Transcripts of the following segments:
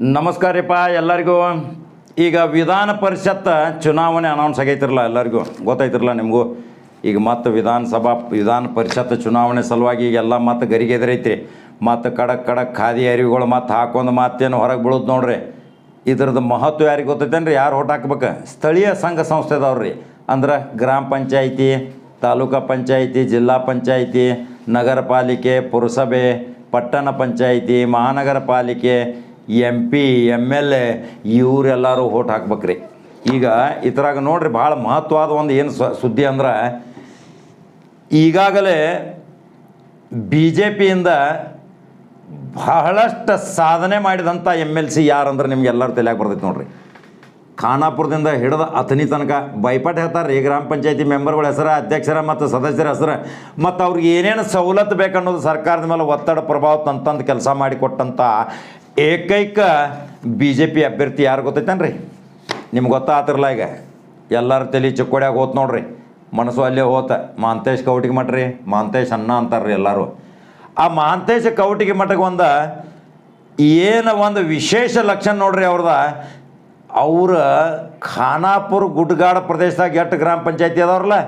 ನಮಸ್ಕಾರಪ್ಪ ಎಲ್ಲರಿಗೂ. ಈಗ ವಿಧಾನ ಪರಿಷತ್ ಚುನಾವಣೆ ಅನೌನ್ಸ್ ಆಗೈತಿರಲ್ಲ ಎಲ್ಲರಿಗೂ? ಗೊತ್ತಾಯ್ತಿರಲ್ಲ ನಿಮಗೂ? ಈಗ ಮತ್ತು ವಿಧಾನಸಭಾ, ವಿಧಾನ ಪರಿಷತ್ ಚುನಾವಣೆ ಸಲುವಾಗಿ ಈಗ ಎಲ್ಲ ಮತ್ತು ಗರಿಗೆ ಎದುರೈತಿ ಮತ್ತು ಕಡಕ್ ಕಡಕ್ ಖಾದಿ ಅರಿವುಗಳು ಮತ್ತು ಹಾಕೊಂಡು ಮತ್ತೇನು ಹೊರಗೆ ಬೀಳೋದು ನೋಡ್ರಿ. ಇದ್ರದ್ದು ಮಹತ್ವ ಯಾರಿಗೆ ಗೊತ್ತೈತೇನ್ರಿ? ಯಾರು ಹೊಟ್ಟು ಹಾಕ್ಬೇಕು? ಸ್ಥಳೀಯ ಸಂಘ ಸಂಸ್ಥೆದವ್ರಿ ಅಂದ್ರೆ ಗ್ರಾಮ ಪಂಚಾಯಿತಿ, ತಾಲೂಕಾ ಪಂಚಾಯಿತಿ, ಜಿಲ್ಲಾ ಪಂಚಾಯಿತಿ ನಗರ ಪಾಲಿಕೆ ಪುರಸಭೆ, ಪಟ್ಟಣ ಪಂಚಾಯಿತಿ, ಮಹಾನಗರ ಪಾಲಿಕೆ M P M L A ಇವರೆಲ್ಲರೂ ಓಟ್ ಹಾಕ್ಬೇಕ್ರಿ. ಈಗ ಇದ್ರಾಗ ನೋಡ್ರಿ ಭಾಳ ಮಹತ್ವವಾದ ಒಂದು ಏನು ಸುದ್ದಿ ಅಂದ್ರೆ, ಈಗಾಗಲೇ ಬಿ ಜೆ ಪಿಯಿಂದ ಬಹಳಷ್ಟು ಸಾಧನೆ ಮಾಡಿದಂಥ ಎಂ ಎಲ್ ಸಿ ಯಾರಂದ್ರೆ ನಿಮ್ಗೆ ಎಲ್ಲರೂ ತಲೆಯಾಗ ಬರ್ತೈತೆ ನೋಡ್ರಿ. ಖಾನಾಪುರದಿಂದ ಹಿಡಿದ ಅಥಣಿ ತನಕ ಬೈಪಾಟ್ ಹೇಳ್ತಾರೆ ಈ ಗ್ರಾಮ ಪಂಚಾಯತಿ ಮೆಂಬರ್ಗಳ ಹೆಸರು, ಅಧ್ಯಕ್ಷರ ಮತ್ತು ಸದಸ್ಯರ ಹೆಸರು, ಮತ್ತು ಅವ್ರಿಗೆ ಏನೇನು ಸವಲತ್ತು ಬೇಕನ್ನೋದು ಸರ್ಕಾರದ ಮೇಲೆ ಒತ್ತಡ ಪ್ರಭಾವ ತಂತಂದು ಕೆಲಸ ಮಾಡಿಕೊಟ್ಟಂಥ ಏಕೈಕ ಬಿ ಜೆ ಪಿ ಅಭ್ಯರ್ಥಿ ಯಾರು ಗೊತ್ತೈತನ್ರಿ? ನಿಮ್ಗೆ ಗೊತ್ತಾತಿರಲ್ಲ ಈಗ? ಎಲ್ಲರ ತಲೆ ಚಿಕ್ಕೋಡ್ಯಾಗ ಹೋತ್ ನೋಡ್ರಿ. ಮನಸ್ಸು ಅಲ್ಲೇ ಹೋತ. ಮಾಂತೇಶ್ ಕೌಟಿಗೆ ಮಟ್ರಿ, ಮಾಂತೇಶ್ ಅನ್ನ ಅಂತಾರ್ರಿ ಎಲ್ಲರೂ. ಆ ಮಾಂತೇಶ ಕೌಟಿಗೆ ಮಠಕ್ಕೆ ಒಂದು ಏನು ಒಂದು ವಿಶೇಷ ಲಕ್ಷಣ ನೋಡ್ರಿ ಅವ್ರದ? ಅವ್ರ ಖಾನಾಪುರ ಗುಡ್ಗಾಡ ಪ್ರದೇಶದಾಗ ಎಷ್ಟು ಗ್ರಾಮ ಪಂಚಾಯತಿ ಅದಾವ್ರಲ್ಲ,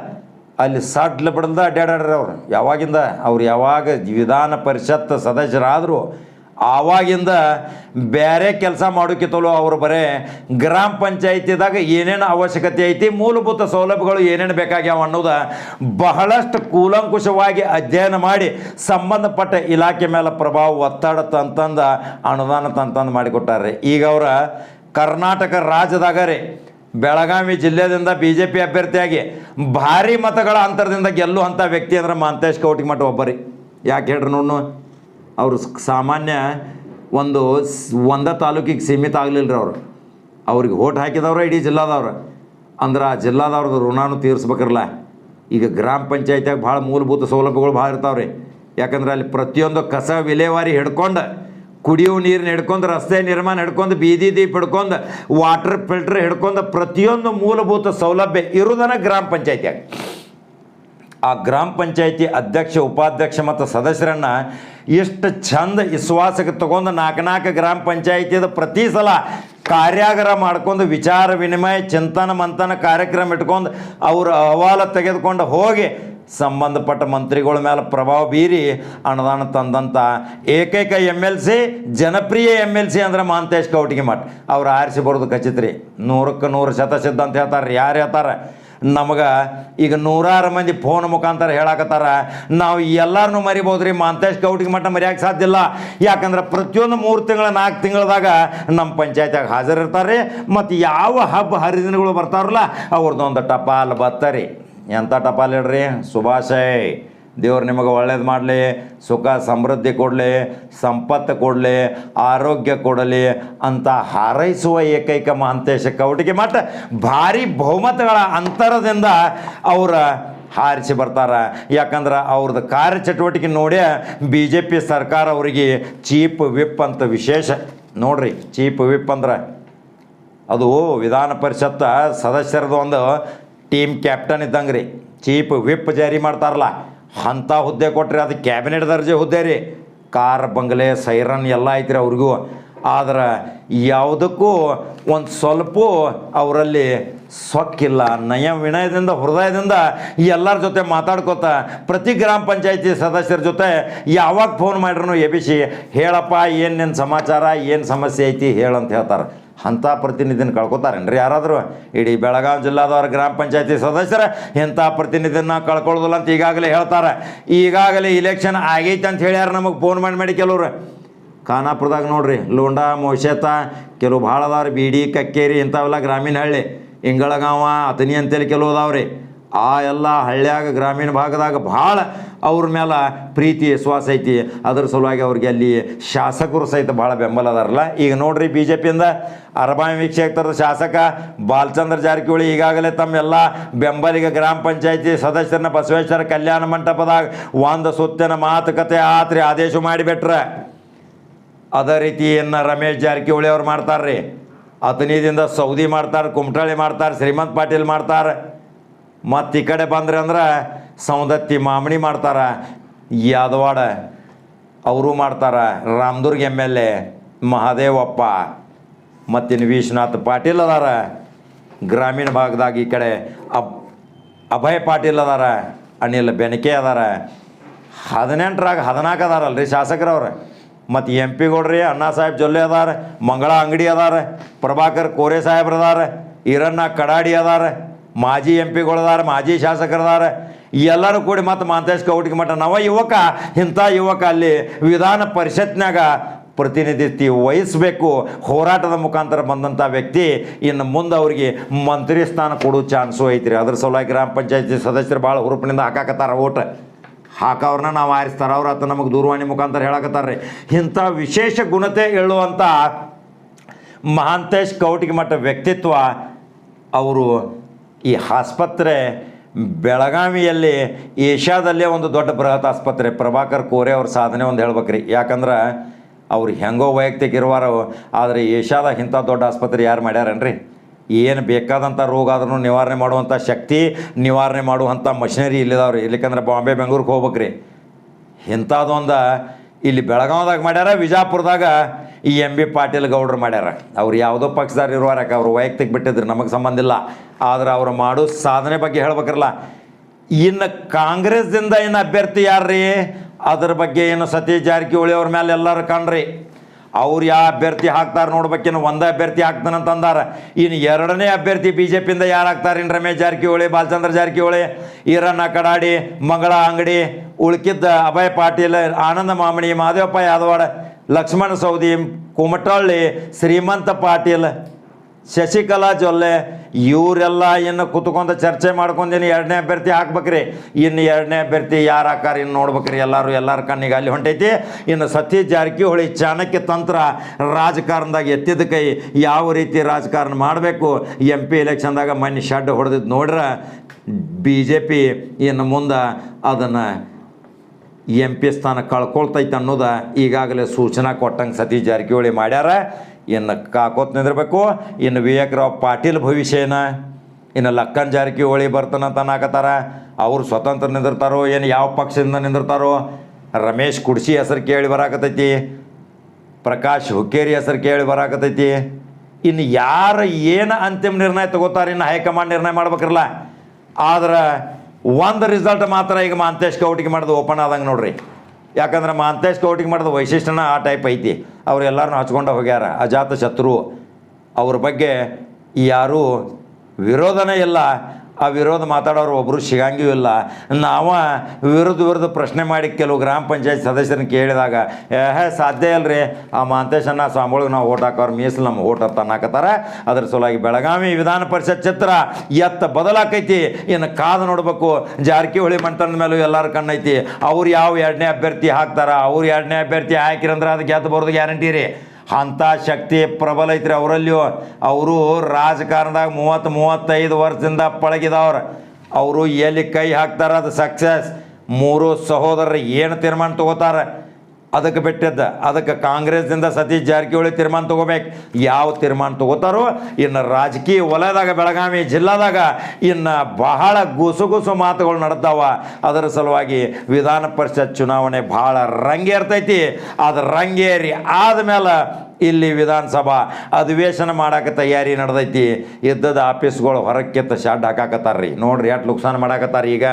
ಅಲ್ಲಿ ಸಡ್ಲ ಬಿಡಲ್ದ ಅಡ್ಡಾಡ್ರಿ ಅವ್ರು. ಯಾವಾಗಿಂದ? ಅವ್ರು ಯಾವಾಗ ವಿಧಾನ ಪರಿಷತ್ ಸದಸ್ಯರಾದರು ಆವಾಗಿಂದ ಬೇರೆ ಕೆಲಸ ಮಾಡೋಕ್ಕಿತ್ತಲೋ ಅವರು ಬರೇ ಗ್ರಾಮ ಪಂಚಾಯತಿದಾಗ ಏನೇನು ಅವಶ್ಯಕತೆ ಐತಿ, ಮೂಲಭೂತ ಸೌಲಭ್ಯಗಳು ಏನೇನು ಬೇಕಾಗ್ಯಾವ ಅನ್ನೋದು ಬಹಳಷ್ಟು ಕೂಲಂಕುಷವಾಗಿ ಅಧ್ಯಯನ ಮಾಡಿ ಸಂಬಂಧಪಟ್ಟ ಇಲಾಖೆ ಮೇಲೆ ಪ್ರಭಾವ ಒತ್ತಡ ತಂತಂದು ಅನುದಾನ ತಂತಂದು ಮಾಡಿಕೊಟ್ಟಾರೆ ಈಗ ಅವರ ಕರ್ನಾಟಕ ರಾಜ್ಯದಾಗ ರೀ, ಬೆಳಗಾವಿ ಜಿಲ್ಲೆದಿಂದ ಬಿ ಜೆ ಪಿ ಅಭ್ಯರ್ಥಿಯಾಗಿ ಭಾರಿ ಮತಗಳ ಅಂತರದಿಂದ ಗೆಲ್ಲುವಂಥ ವ್ಯಕ್ತಿ ಅಂದ್ರೆ ಮಾಂತೇಶ್ ಕೌಟಿಮಠ ಒಬ್ಬರಿ ಯಾಕೆ ಹೇಳ್ರಿ ನೋಡು ಅವರು ಸಾಮಾನ್ಯ ಒಂದು ಒಂದ ತಾಲೂಕಿಗೆ ಸೀಮಿತ ಆಗಲಿಲ್ಲ ರೀ ಅವರು. ಅವ್ರಿಗೆ ಓಟ್ ಹಾಕಿದವ್ರ ಇಡೀ ಜಿಲ್ಲಾದವ್ರು. ಅಂದ್ರೆ ಆ ಜಿಲ್ಲಾದವ್ರದ್ದು ಋಣಾನು ತೀರಿಸ್ಬೇಕ್ರಲ್ಲ ಈಗ ಗ್ರಾಮ ಪಂಚಾಯತಿಯಾಗ ಭಾಳ ಮೂಲಭೂತ ಸೌಲಭ್ಯಗಳು ಭಾಳ ಇರ್ತಾವ್ರಿ. ಯಾಕಂದ್ರೆ ಅಲ್ಲಿ ಪ್ರತಿಯೊಂದು ಕಸ ವಿಲೇವಾರಿ ಹಿಡ್ಕೊಂಡು ಕುಡಿಯುವ ನೀರನ್ನ ಹಿಡ್ಕೊಂಡು, ರಸ್ತೆ ನಿರ್ಮಾಣ ಹಿಡ್ಕೊಂಡು, ಬೀದಿ ದೀಪ ಹಿಡ್ಕೊಂಡು, ವಾಟರ್ ಫಿಲ್ಟರ್ ಹಿಡ್ಕೊಂಡು ಪ್ರತಿಯೊಂದು ಮೂಲಭೂತ ಸೌಲಭ್ಯ ಇರುವುದನ್ನ ಗ್ರಾಮ ಪಂಚಾಯತಿಯಾಗ. ಆ ಗ್ರಾಮ ಪಂಚಾಯತಿ ಅಧ್ಯಕ್ಷ, ಉಪಾಧ್ಯಕ್ಷ ಮತ್ತು ಸದಸ್ಯರನ್ನ ಎಷ್ಟು ಚಂದ ವಿಶ್ವಾಸಕ್ಕೆ ತಗೊಂಡು ನಾಲ್ಕು ನಾಲ್ಕು ಗ್ರಾಮ ಪಂಚಾಯತಿದ ಪ್ರತಿ ಸಲ ಕಾರ್ಯಾಗಾರ ಮಾಡ್ಕೊಂಡು ವಿಚಾರ ವಿನಿಮಯ, ಚಿಂತನ ಮಂಥನ ಕಾರ್ಯಕ್ರಮ ಇಟ್ಕೊಂಡು ಅವ್ರ ಅಹವಾಲ ತೆಗೆದುಕೊಂಡು ಹೋಗಿ ಸಂಬಂಧಪಟ್ಟ ಮಂತ್ರಿಗಳ ಮೇಲೆ ಪ್ರಭಾವ ಬೀರಿ ಅನುದಾನ ತಂದಂಥ ಏಕೈಕ ಎಂ ಎಲ್ ಸಿ ಜನಪ್ರಿಯ ಎಂ ಎಲ್ ಸಿ ಅಂದ್ರೆ ಮಾಂತೇಶ್ ಕೌಟಿಗೆ ಮಠ. ಅವ್ರು ಆರಿಸಿ ಬರೋದು ಖಚಿತ ರೀ ನೂರಕ್ಕೆ ನೂರು ಶತಸಿದ್ಧ ಅಂತ ಹೇಳ್ತಾರೆ ಯಾರು ಹೇಳ್ತಾರೆ? ನಮಗೆ ಈಗ ನೂರಾರು ಮಂದಿ ಫೋನ್ ಮುಖಾಂತರ ಹೇಳಾಕತ್ತಾರ. ನಾವು ಎಲ್ಲರನ್ನೂ ಮರಿಬೋದು ರೀ ಮಾಂತೇಶ್ ಕೌಟಿಗೆ ಮಟ್ಟ ಮರ್ಯಾಕೆ ಸಾಧ್ಯ ಇಲ್ಲ. ಯಾಕಂದ್ರೆ ಪ್ರತಿಯೊಂದು ಮೂರು ತಿಂಗಳ, ನಾಲ್ಕು ತಿಂಗಳದಾಗ ನಮ್ಮ ಪಂಚಾಯತ್ಯಾಗ ಹಾಜರಿರ್ತಾರೆ ಮತ್ತು ಯಾವ ಹಬ್ಬ ಹರಿದಿನಗಳು ಬರ್ತಾರಲ್ಲ ಅವ್ರದ್ದೊಂದು ಟಪಾಲ್ ಬತ್ತರಿ. ಎಂಥ ಟಪಾಲ್ ಹೇಳ್ರಿ? ಸುಭಾಷಯ್ ದೇವ್ರು ನಿಮಗೆ ಒಳ್ಳೇದು ಮಾಡಲಿ, ಸುಖ, ಸಮೃದ್ಧಿ ಕೊಡಲಿ, ಸಂಪತ್ತು ಕೊಡಲಿ, ಆರೋಗ್ಯ ಕೊಡಲಿ ಅಂತ ಹಾರೈಸುವ ಏಕೈಕ ಮಹಾಂತೇಶ ಕೌಟಿಗೆ ಮತ್ತು ಭಾರಿ ಬಹುಮತಗಳ ಅಂತರದಿಂದ ಅವರ ಹಾರಿಸಿ ಬರ್ತಾರೆ. ಯಾಕಂದ್ರೆ ಅವ್ರದ್ದು ಕಾರ್ಯಚಟುವಟಿಕೆ ನೋಡಿ ಬಿ ಜೆ ಪಿ ಸರ್ಕಾರ ಅವರಿಗೆ ಚೀಪ್ ವಿಪ್ ಅಂತ ವಿಶೇಷ. ನೋಡ್ರಿ, ಚೀಪ್ ವಿಪ್ ಅಂದ್ರೆ ಅದು ವಿಧಾನ ಪರಿಷತ್ತ ಸದಸ್ಯರದ್ದು ಒಂದು ಟೀಮ್ ಕ್ಯಾಪ್ಟನ್ ಇದ್ದಂಗೆ ರೀ ಚೀಪ್ ವಿಪ್ ಜಾರಿ ಮಾಡ್ತಾರಲ್ಲ. ಅಂಥ ಹುದ್ದೆ ಕೊಟ್ಟರೆ ಅದು ಕ್ಯಾಬಿನೆಟ್ ದರ್ಜೆ ಹುದ್ದೆ ರೀ. ಕಾರ್, ಬಂಗಲೆ ಸೈರನ್ ಎಲ್ಲ ಐತ್ರಿ ಅವ್ರಿಗೂ. ಆದ್ರೆ ಯಾವುದಕ್ಕೂ ಒಂದು ಸ್ವಲ್ಪ ಅವರಲ್ಲಿ ಸೊಕ್ಕಿಲ್ಲ. ನಯ ವಿನಯದಿಂದ, ಹೃದಯದಿಂದ ಎಲ್ಲರ ಜೊತೆ ಮಾತಾಡ್ಕೋತ ಪ್ರತಿ ಗ್ರಾಮ ಪಂಚಾಯತಿ ಸದಸ್ಯರ ಜೊತೆ ಯಾವಾಗ ಫೋನ್ ಮಾಡ್ರೂ ಎಬಿಸಿ ಹೇಳಪ್ಪ, ಏನು ನಿನ್ನ ಸಮಾಚಾರ, ಏನು ಸಮಸ್ಯೆ ಐತಿ, ಹೇಳಂತ ಹೇಳ್ತಾರೆ. ಅಂಥ ಪ್ರತಿನಿಧಿನ ಕಳ್ಕೊತಾರೇನ್ರಿ? ಯಾರಾದರೂ ಇಡೀ ಬೆಳಗಾವಿ ಜಿಲ್ಲಾದವ್ರ ಗ್ರಾಮ ಪಂಚಾಯತಿ ಸದಸ್ಯರ ಇಂಥ ಪ್ರತಿನಿಧಿನ ಕಳ್ಕೊಳ್ಳೋದಿಲ್ಲ ಅಂತ ಈಗಾಗಲೇ ಹೇಳ್ತಾರೆ. ಈಗಾಗಲೇ ಇಲೆಕ್ಷನ್ ಆಗೈತೆ ಅಂತ ಹೇಳ್ಯಾರ ನಮಗೆ ಫೋನ್ ಮಾಡಿ ಮಾಡಿ ಕೆಲವ್ರು. ಖಾನಾಪುರದಾಗ ನೋಡ್ರಿ, ಲೋಂಡಾ, ಮೋಶೇತ, ಕೆಲವು ಭಾಳ ಅದಾವ್ರಿ ಬೀಡಿ, ಕಕ್ಕೇರಿ ಇಂಥವೆಲ್ಲ ಗ್ರಾಮೀಣ ಹಳ್ಳಿ, ಇಂಗಳಗಾವ ಅತನಿ ಅಂತೇಳಿ ಕೆಲವು ಅದಾವ್ರಿ. ಆ ಎಲ್ಲ ಹಳ್ಳ್ಯಾಗ ಗ್ರಾಮೀಣ ಭಾಗದಾಗ ಭಾಳ ಅವ್ರ ಮೇಲೆ ಪ್ರೀತಿ, ವಿಶ್ವಾಸ ಐತಿ. ಅದ್ರ ಸಲುವಾಗಿ ಅವ್ರಿಗೆ ಅಲ್ಲಿ ಶಾಸಕರು ಸಹಿತ ಭಾಳ ಬೆಂಬಲ ಅದಾರಲ್ಲ. ಈಗ ನೋಡ್ರಿ ಬಿ ಜೆ ಪಿಯಿಂದ ಅರಬಾಯಿ ವೀಕ್ಷಕರದ ಶಾಸಕ ಬಾಲಚಂದ್ರ ಜಾರಕಿಹೊಳಿ ಈಗಾಗಲೇ ತಮ್ಮೆಲ್ಲ ಬೆಂಬಲಿಗ ಗ್ರಾಮ ಪಂಚಾಯತಿ ಸದಸ್ಯರನ್ನ ಬಸವೇಶ್ವರ ಕಲ್ಯಾಣ ಮಂಟಪದಾಗ ಒಂದು ಸುತ್ತಿನ ಮಾತುಕತೆ ಆತ್ರಿ ಆದೇಶ ಮಾಡಿಬಿಟ್ರೆ. ಅದೇ ರೀತಿ ಇನ್ನು ರಮೇಶ್ ಜಾರಕಿಹೊಳಿ ಅವ್ರು ಮಾಡ್ತಾರೆ ಅತನಿದಿಂದ ಸೌದಿ ಮಾಡ್ತಾರೆ, ಕುಮಟಳ್ಳಿ ಮಾಡ್ತಾರೆ, ಶ್ರೀಮಂತ್ ಪಾಟೀಲ್ ಮಾಡ್ತಾರೆ. ಮತ್ತು ಈ ಕಡೆ ಬಂದ್ರೆ ಅಂದ್ರೆ ಸೌದತ್ತಿ ಮಾಮಣಿ ಮಾಡ್ತಾರೆ. ಯಾದವಾಡ ಅವರು ಮಾಡ್ತಾರೆ. Ramdurg M L A, Mahadevappa ಮತ್ತಿನ್ನು ವಿಶ್ವನಾಥ್ ಪಾಟೀಲ್ ಅದಾರ. ಗ್ರಾಮೀಣ ಭಾಗದಾಗ ಈ ಕಡೆ ಅಬ್, ಅಭಯ್ ಪಾಟೀಲ್ ಅದಾರ. ಅನಿಲ್ ಬೆನಕೆ ಅದಾರ. ಹದಿನೆಂಟರಾಗ ಹದಿನಾಲ್ಕು ಅದಾರಲ್ರಿ ಶಾಸಕರವ್ರು. ಮತ್ತು ಎಂ ಗೌಡ್ರಿ, ಅಣ್ಣಾ ಸಾಹೇಬ್ ಜೊಲ್ಲೆ ಅದಾರ. ಮಂಗಳ ಅಂಗಡಿ ಅದಾರ. ಪ್ರಭಾಕರ್ ಕೋರೆ ಸಾಹೇಬ್ರು ಅದಾರ. ಈರಣ್ಣ ಕಡಾಡಿ ಅದಾರ. ಮಾಜಿ ಎಂ ಪಿಗಳದಾರ ಮಾಜಿ ಶಾಸಕರದಾರ, ಎಲ್ಲರೂ ಕೂಡಿ ಮತ್ತು ಮಾಂತೇಶ್ ಕೌಟಿಗೆ ಮಟ್ಟ ನವ ಯುವಕ, ಇಂಥ ಯುವಕ ಅಲ್ಲಿ ವಿಧಾನ ಪರಿಷತ್ನಾಗ ಪ್ರತಿನಿಧಿತ್ವ ವಹಿಸಬೇಕು. ಹೋರಾಟದ ಮುಖಾಂತರ ಬಂದಂಥ ವ್ಯಕ್ತಿ, ಇನ್ನು ಮುಂದೆ ಅವರಿಗೆ ಮಂತ್ರಿ ಸ್ಥಾನ ಕೊಡೋ ಚಾನ್ಸು ಐತ್ರಿ. ಅದ್ರ ಸಲುವಾಗಿ ಗ್ರಾಮ ಪಂಚಾಯತಿ ಸದಸ್ಯರು ಭಾಳ ಹುರುಪಿನಿಂದ ಹಾಕಾಕತ್ತಾರ ಓಟ್. ಹಾಕವ್ರನ್ನ ನಾವು ಆರಿಸ್ತಾರೆ, ಅವ್ರ ಹತ್ರ ನಮಗೆ ದೂರವಾಣಿ ಮುಖಾಂತರ ಹೇಳಕತ್ತಾರ್ರಿ. ಇಂಥ ವಿಶೇಷ ಗುಣತೆ ಹೇಳುವಂಥ ಮಹಾಂತೇಶ್ ಕೌಟಿಗೆ ಮಠ ವ್ಯಕ್ತಿತ್ವ, ಅವರು ಈ ಆಸ್ಪತ್ರೆ ಬೆಳಗಾವಿಯಲ್ಲಿ ಏಷ್ಯಾದಲ್ಲೇ ಒಂದು ದೊಡ್ಡ ಬೃಹತ್ ಆಸ್ಪತ್ರೆ, ಪ್ರಭಾಕರ್ ಕೋರೆ ಅವ್ರ ಸಾಧನೆ ಒಂದು ಹೇಳ್ಬೇಕ್ರಿ. ಯಾಕಂದ್ರೆ ಅವ್ರು ಹೆಂಗೋ ವೈಯಕ್ತಿಕ ಇರುವಾರೋ, ಆದರೆ ಏಷ್ಯಾದ ಇಂಥ ದೊಡ್ಡ ಆಸ್ಪತ್ರೆ ಯಾರು ಮಾಡ್ಯಾರನ್ರಿ? ಏನು ಬೇಕಾದಂಥ ರೋಗ ಆದ್ರೂ ನಿವಾರಣೆ ಮಾಡುವಂಥ ಶಕ್ತಿ, ನಿವಾರಣೆ ಮಾಡುವಂಥ ಮಷಿನರಿ ಇಲ್ಲಿದಾವ್ರಿ. ಇಲ್ಲಿಕಂದ್ರೆ ಬಾಂಬೆ, ಬೆಂಗ್ಳೂರಿಗೆ ಹೋಗ್ಬೇಕ್ರಿ. ಇಂಥದ್ದೊಂದು ಇಲ್ಲಿ ಬೆಳಗಾವ್ದಾಗ ಮಾಡ್ಯಾರ, ವಿಜಾಪುರದಾಗ ಈ ಎಂ ಬಿ ಪಾಟೀಲ್ ಗೌಡ್ರು ಮಾಡ್ಯಾರ. ಅವ್ರು ಯಾವುದೋ ಪಕ್ಷದಾರ ಇರುವಾರಕ್ಕೆ ಅವ್ರು ವೈಯಕ್ತಿಕ ಬಿಟ್ಟಿದ್ರು, ನಮಗೆ ಸಂಬಂಧ ಇಲ್ಲ. ಆದ್ರೆ ಅವರು ಮಾಡೋ ಸಾಧನೆ ಬಗ್ಗೆ ಹೇಳ್ಬೇಕ್ರಲ್ಲ. ಇನ್ನು ಕಾಂಗ್ರೆಸ್ದಿಂದ ಏನು ಅಭ್ಯರ್ಥಿ ಯಾರ್ರೀ? ಅದ್ರ ಬಗ್ಗೆ ಏನು ಸತೀಶ್ ಜಾರಕಿಹೊಳಿ ಅವ್ರ ಮೇಲೆ ಎಲ್ಲರೂ ಕಾಣ್ರಿ. ಅವ್ರು ಯಾವ ಅಭ್ಯರ್ಥಿ ಹಾಕ್ತಾರೆ ನೋಡ್ಬೇಕೇನು ಒಂದೇ ಅಭ್ಯರ್ಥಿ ಹಾಕ್ತಾನಂತ ಅಂದಾರ. ಇನ್ನು ಎರಡನೇ ಅಭ್ಯರ್ಥಿ ಬಿ ಜೆ ಪಿಯಿಂದ ಯಾರು ಹಾಕ್ತಾರೆ ಇನ್ನು ರಮೇಶ್ ಜಾರಕಿಹೊಳಿ, ಬಾಲಚಂದ್ರ ಜಾರಕಿಹೊಳಿ, ಈರಣ್ಣ ಕಡಾಡಿ, ಮಂಗಳ ಅಂಗಡಿ, ಉಳ್ಕಿದ್ದ ಅಭಯ್ ಪಾಟೀಲ್, ಆನಂದ ಮಾಮಣಿ, ಮಾದೇವಪ್ಪ ಯಾದವಾಡ, ಲಕ್ಷ್ಮಣ ಸೌದಿ, ಕುಮಟಳ್ಳಿ, ಶ್ರೀಮಂತ ಪಾಟೀಲ್, ಶಶಿಕಲಾ ಜೊಲ್ಲೆ ಇವರೆಲ್ಲ ಇನ್ನು ಕುತ್ಕೊಂಡು ಚರ್ಚೆ ಮಾಡ್ಕೊಂಡೇನು ಎರಡನೇ ಅಭ್ಯರ್ಥಿ ಹಾಕ್ಬೇಕ್ರಿ. ಇನ್ನು ಎರಡನೇ ಅಭ್ಯರ್ಥಿ ಯಾರು ಹಾಕಾರ ಇನ್ನು ನೋಡ್ಬೇಕ್ರಿ ಎಲ್ಲರೂ, ಎಲ್ಲರ ಕಣ್ಣಿಗೆ ಅಲ್ಲಿ ಹೊಂಟೈತಿ. ಇನ್ನು ಸತೀಶ್ ಜಾರಕಿಹೊಳಿ ಚಾಣಕ್ಯ ತಂತ್ರ ರಾಜಕಾರಣದಾಗ ಎತ್ತಿದ ಕೈ ಯಾವ ರೀತಿ ರಾಜಕಾರಣ ಮಾಡಬೇಕು? ಎಂ ಪಿ ಎಲೆಕ್ಷನ್ದಾಗ ಮನೆ ಶಡ್ ಹೊಡೆದಿದ್ದು ನೋಡ್ರೆ ಬಿ ಜೆ ಪಿ ಇನ್ನು ಮುಂದೆ ಅದನ್ನು ಎಂ ಪಿ ಸ್ಥಾನ ಕಳ್ಕೊಳ್ತೈತೆ ಅನ್ನೋದು ಈಗಾಗಲೇ ಸೂಚನಾ ಕೊಟ್ಟಂಗೆ ಸತೀಶ್ ಜಾರಕಿಹೊಳಿ ಮಾಡ್ಯಾರ. ಇನ್ನು ಕಾಕೋತ್ ನಿಂದಿರಬೇಕು, ಇನ್ನು ವಿವೇಕರಾವ್ ಪಾಟೀಲ್ ಭವಿಷ್ಯ ಏನ ಇನ್ನು ಲಕ್ಕನ್ ಜಾರಕಿಹೊಳಿ ಬರ್ತಾನಂತ ಅನ್ನಕತ್ತಾರ. ಅವ್ರು ಸ್ವತಂತ್ರ ನಿಂದಿರ್ತಾರೋ, ಏನು ಯಾವ ಪಕ್ಷದಿಂದ ನಿಂದಿರ್ತಾರೋ, ರಮೇಶ್ ಕುಡ್ಸಿ ಹೆಸರು ಕೇಳಿ ಬರಾಕತೈತಿ ಪ್ರಕಾಶ್ ಹುಕ್ಕೇರಿ ಹೆಸರು ಕೇಳಿ ಬರಾಕತೈತಿ ಇನ್ನು ಯಾರು ಏನು ಅಂತಿಮ ನಿರ್ಣಯ ತಗೋತಾರೆ ಇನ್ನು ಹೈಕಮಾಂಡ್ ನಿರ್ಣಯ ಮಾಡ್ಬೇಕ್ರಲ್ಲ. ಆದ್ರೆ ಒಂದು ರಿಸಲ್ಟ್ ಮಾತ್ರ ಈಗ ಮಾಂತೇಶ್ ಕೌಟಿಗೆ ಮಾಡೋದು ಓಪನ್ ಆದಂಗೆ ನೋಡ್ರಿ. ಯಾಕಂದ್ರೆ ಮಾಂತೇಶ್ ಕೌಟಿಗೆ ಮಾಡಿದ ವೈಶಿಷ್ಟ್ಯನ ಆ ಟೈಪ್ ಐತಿ. ಅವ್ರು ಎಲ್ಲರನ್ನ ಹಚ್ಕೊಂಡು ಹೋಗ್ಯಾರ. ಅಜಾತ ಶತ್ರು. ಅವ್ರ ಬಗ್ಗೆ ಯಾರೂ ವಿರೋಧನೇ ಇಲ್ಲ. ಆ ವಿರೋಧ ಮಾತಾಡೋರು ಒಬ್ಬರು ಸಿಗಂಗೂ ಇಲ್ಲ. ನಾವ ವಿರುದ್ಧ ವಿರುದ್ಧ ಪ್ರಶ್ನೆ ಮಾಡಿ ಕೆಲವು ಗ್ರಾಮ ಪಂಚಾಯತ್ ಸದಸ್ಯರನ್ನು ಕೇಳಿದಾಗ, ಏಹ, ಸಾಧ್ಯ ಇಲ್ರಿ. ಆ ಮಾಂತೇಶನ್ನ ಸ್ವಾಮಿಗಳಿಗೆ ನಾವು ಓಟ್ ಹಾಕೋರು ಮೀಸಲು ನಮ್ಮ ಓಟ್ ಅಂತ ಅದ್ರ ಸಲುವಾಗಿ ಬೆಳಗಾವಿ ವಿಧಾನ ಪರಿಷತ್ ಚಿತ್ರ ಎತ್ತ ಬದಲಾಕೈತಿ. ಇನ್ನು ಕಾದು ನೋಡಬೇಕು. ಜಾರಕಿಹೊಳಿ ಮಂಟನದ ಮೇಲೂ ಎಲ್ಲರ ಕಣ್ಣೈತಿ. ಅವ್ರು ಯಾವ ಎರಡನೇ ಅಭ್ಯರ್ಥಿ ಹಾಕ್ತಾರ? ಅವ್ರು ಎರಡನೇ ಅಭ್ಯರ್ಥಿ ಹಾಕಿರಂದ್ರೆ ಅದು ಗೆದ್ದು ಬರೋದು ಗ್ಯಾರಂಟಿ ರೀ. ಅಂಥ ಶಕ್ತಿ ಪ್ರಬಲ ಐತ್ರಿ ಅವರಲ್ಲಿಯೂ. ಅವರು ರಾಜಕಾರಣದಾಗ ಮೂವತ್ತು ಮೂವತ್ತೈದು ವರ್ಷದಿಂದ ಪಳಗಿದವ್ರು. ಅವರು ಎಲ್ಲಿ ಕೈ ಹಾಕ್ತಾರ ಅದು ಸಕ್ಸಸ್ ಮೂರು ಸಹೋದರರು ಏನು ತೀರ್ಮಾನ ತಗೋತಾರ? ಅದಕ್ಕೆ ಬಿಟ್ಟಿದ್ದ. ಅದಕ್ಕೆ ಕಾಂಗ್ರೆಸ್ದಿಂದ ಸತೀಶ್ ಜಾರಕಿಹೊಳಿ ತೀರ್ಮಾನ ತೊಗೋಬೇಕು. ಯಾವ ತೀರ್ಮಾನ ತಗೋತಾರೋ ಇನ್ನು ರಾಜಕೀಯ ವಲಯದಾಗ, ಬೆಳಗಾವಿ ಜಿಲ್ಲಾದಾಗ ಇನ್ನು ಬಹಳ ಗುಸುಗುಸು ಮಾತುಗಳು ನಡೆದಾವ. ಅದರ ಸಲುವಾಗಿ ವಿಧಾನ ಪರಿಷತ್ ಚುನಾವಣೆ ಭಾಳ ರಂಗೇರ್ತೈತಿ ಅದು ರಂಗೇರಿ ಆದಮೇಲೆ ಇಲ್ಲಿ ವಿಧಾನಸಭಾ ಅಧಿವೇಶನ ಮಾಡಕ್ಕೆ ತಯಾರಿ ನಡೆದೈತಿ. ಇದ್ದದ ಆಫೀಸ್ಗಳು ಹೊರಕ್ಕೆತ್ತ ಶಾಡ್ ಹಾಕಾಕತ್ತಾರ್ರಿ. ನೋಡ್ರಿ ಎಷ್ಟು ನುಕ್ಸಾನ ಮಾಡಾಕತ್ತಾರ ಈಗ.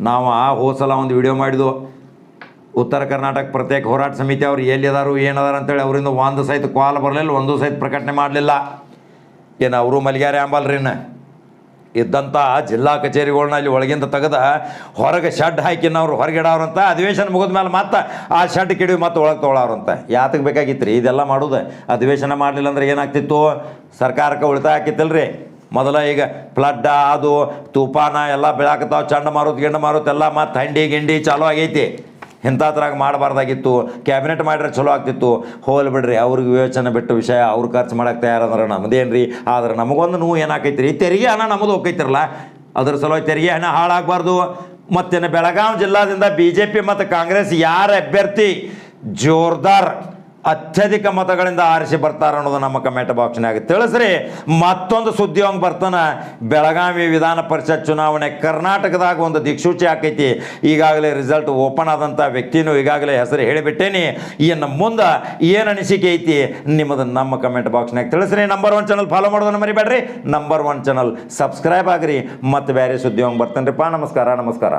ನಾವು ಆ ಹೋಸಲ ಒಂದು ವಿಡಿಯೋ ಮಾಡಿದ್ವು. ಉತ್ತರ ಕರ್ನಾಟಕ ಪ್ರತ್ಯೇಕ ಹೋರಾಟ ಸಮಿತಿ ಅವ್ರು ಎಲ್ಲಿದಾರು, ಏನದಾರ ಅಂತೇಳಿ ಅವರಿಂದ ಒಂದು ಸಹಿತ ಕಾಲ್ ಬರಲಿಲ್ಲ, ಒಂದು ಸಹಿತ ಪ್ರಕಟಣೆ ಮಾಡಲಿಲ್ಲ. ಏನು ಅವರು ಮಲ್ಗ್ಯಾರೆ ಇನ್ನು? ಇದ್ದಂಥ ಜಿಲ್ಲಾ ಕಚೇರಿಗಳನ್ನ ಅಲ್ಲಿ ಒಳಗಿಂದ ತೆಗೆದ ಹೊರಗೆ ಶೆಡ್ ಹಾಕಿನ ಅವ್ರು ಹೊರಗಿಡವ್ರಂತ ಅಧಿವೇಶನ ಮುಗಿದ ಮೇಲೆ ಮತ್ತೆ ಆ ಶೆಡ್ ಕಿಡಿವಿ ಮತ್ತೆ ಒಳಗೆ ತೊಗೊಳವ್ರಂತ ಯಾತಕ್ಕೆ ಬೇಕಾಗಿತ್ತು ರೀ ಇದೆಲ್ಲ ಮಾಡೋದು? ಅಧಿವೇಶನ ಮಾಡಲಿಲ್ಲ ಅಂದ್ರೆ ಏನಾಗ್ತಿತ್ತು? ಸರ್ಕಾರಕ್ಕೆ ಉಳಿತಾಯ ಆಕಿತ್ತಲ್ರಿ ಮೊದಲ ಈಗ ಫ್ಲಡ್, ಅದು, ತೂಪಾನ, ಎಲ್ಲ ಬೆಳಾಕತ್ತಾವ ಚಂಡಮಾರುತ ಗಿಂಡ ಎಲ್ಲ ಮತ್ತು ಹಂಡಿ ಗಿಂಡಿ ಚಾಲೂ ಆಗೈತಿ. ಇಂಥದ್ರಾಗ ಮಾಡಬಾರ್ದಾಗಿತ್ತು ಕ್ಯಾಬಿನೆಟ್ ಮಾಡಿದ್ರೆ ಚಲೋ ಆಗ್ತಿತ್ತು. ಹೋಲ್ ಬಿಡ್ರಿ, ಅವ್ರಿಗೆ ವಿವೇಚನೆ ಬಿಟ್ಟು ವಿಷಯ, ಅವ್ರು ಖರ್ಚು ಮಾಡಕ್ಕೆ ತಯಾರಂದ್ರೆ ನಮ್ಮದೇನು ರೀ ಆದ್ರೆ ನಮಗೊಂದು ನೋವು ಏನಾಕೈತಿ ರೀ ತೆರಿಗೆ ಹಣ ನಮ್ಮದು ಹೋಗ್ತೈತಿರಲ್ಲ ಅದ್ರ ಸಲುವಾಗಿ ತೆರಿಗೆ ಹಣ ಹಾಳಾಗಬಾರ್ದು. ಮತ್ತಿನ್ನು ಬೆಳಗಾವಿ ಜಿಲ್ಲಾದಿಂದ ಬಿ ಜೆ ಪಿ ಮತ್ತು ಕಾಂಗ್ರೆಸ್ ಯಾರ ಅಭ್ಯರ್ಥಿ? ಜೋರ್ದಾರ್. ಅತ್ಯಧಿಕ ಮತಗಳಿಂದ ಆರಿಸಿ ಬರ್ತಾರ ಅನ್ನೋದು ನಮ್ಮ ಕಮೆಂಟ್ ಬಾಕ್ಸ್ನಾಗ ತಿಳಿಸ್ರಿ, ಮತ್ತೊಂದು ಸುದ್ದಿ ಹಂಗೆ ಬರ್ತಾನೆ. ಬೆಳಗಾವಿ ವಿಧಾನ ಪರಿಷತ್ ಚುನಾವಣೆ ಕರ್ನಾಟಕದಾಗ ಒಂದು ದಿಕ್ಸೂಚಿ ಆಕೈತಿ. ಈಗಾಗಲೇ ರಿಸಲ್ಟ್ ಓಪನ್ ಆದಂಥ ವ್ಯಕ್ತಿನೂ ಈಗಾಗಲೇ ಹೆಸರು ಹೇಳಿಬಿಟ್ಟೇನಿ. ಇನ್ನು ಮುಂದೆ ಏನು ಅನಿಸಿಕೆ ಐತಿ ನಿಮ್ಮದು ನಮ್ಮ ಕಮೆಂಟ್ ಬಾಕ್ಸ್ನಾಗ ತಿಳಿಸ್ರಿ. ನಂಬರ್ ಒನ್ ಚಾನಲ್ ಫಾಲೋ ಮಾಡೋದನ್ನು ಮರಿಬೇಡ್ರಿ. ನಂಬರ್ ಒನ್ ಚಾನಲ್ ಸಬ್ಸ್ಕ್ರೈಬ್ ಆಗ್ರಿ. ಮತ್ತು ಬೇರೆ ಸುದ್ದಿ ಹಂಗೆ ನಮಸ್ಕಾರ ನಮಸ್ಕಾರ.